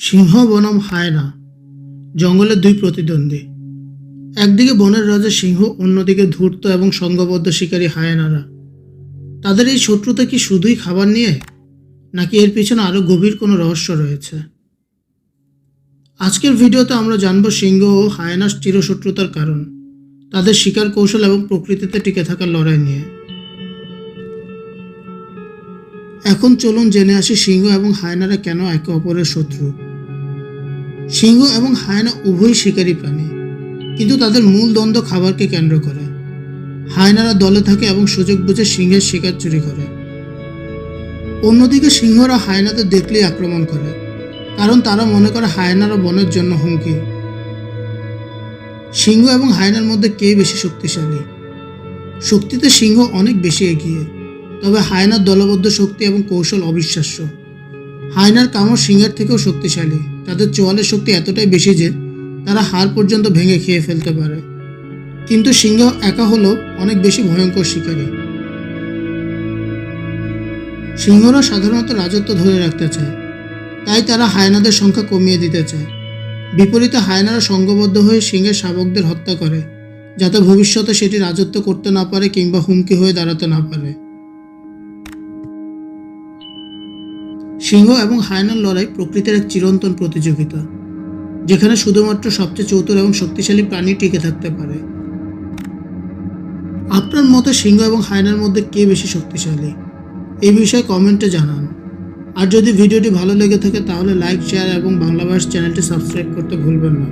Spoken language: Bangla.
সিংহ বনাম হায়না জঙ্গলের দুই প্রতিদ্বন্দ্বী। একদিকে বনের রাজা সিংহ, অন্যদিকে ধূর্ত এবং সংঘবদ্ধ শিকারী হায়নারা। তাদের এই শত্রুতা কি শুধুই খাবার নিয়ে, নাকি এর পিছনে আরও গভীর কোনো রহস্য রয়েছে? আজকের ভিডিওতে আমরা জানব সিংহ ও হায়নার চিরশত্রুতার কারণ, তাদের শিকার কৌশল এবং প্রকৃতিতে টিকে থাকার লড়াই নিয়ে। এখন চলুন জেনে আসি সিংহ এবং হায়নারা কেন একে অপরের শত্রু। সিংহ এবং হায়না উভয় শিকারী প্রাণী, কিন্তু তাদের মূল দ্বন্দ্ব খাবারকে কেন্দ্র করে। হায়নারা দলে থাকে এবং সুযোগ বুঝে সিংহের শিকার চুরি করে। অন্যদিকে সিংহরা হায়নাদের দেখলেই আক্রমণ করে, কারণ তারা মনে করে হায়নারা বনের জন্য হুমকি। সিংহ এবং হায়নার মধ্যে কে বেশি শক্তিশালী? শক্তিতে সিংহ অনেক বেশি এগিয়ে, তবে হায়নার দলবদ্ধ শক্তি এবং কৌশল অবিশ্বাস্য। হায়নার কামড় সিংহের থেকেও শক্তিশালী। তাদের চোয়ালের শক্তি এতটাই বেশি যে, তারা হাড় পর্যন্ত ভেঙে খেয়ে ফেলতে পারে। কিন্তু সিংহ একা হলেও অনেক বেশি ভয়ঙ্কর শিকারী। সিংহরা সাধারণত রাজত্ব ধরে রাখতে চায়। তাই তারা হায়নাদের সংখ্যা কমিয়ে দিতে চায়। বিপরীতে হায়নারা সংঘবদ্ধ হয়ে সিংহের শাবকদের হত্যা করে, যাতে ভবিষ্যতে সেটি রাজত্ব করতে না পারে কিংবা হুমকি হয়ে দাঁড়াতে না পারে। সিংহ এবং হায়নার লড়াই প্রকৃতির এক চিরন্তন প্রতিযোগিতা, যেখানে শুধুমাত্র সবচেয়ে চতুর এবং শক্তিশালী প্রাণী টিকে থাকতে পারে। আপনার মতে সিংহ এবং হায়নার মধ্যে কে বেশি শক্তিশালী? এই বিষয়ে কমেন্টে জানান। আর যদি ভিডিওটি ভালো লেগে থাকে, তাহলে লাইক, শেয়ার এবং বাংলা ভাষ চ্যানেলটি সাবস্ক্রাইব করতে ভুলবেন না।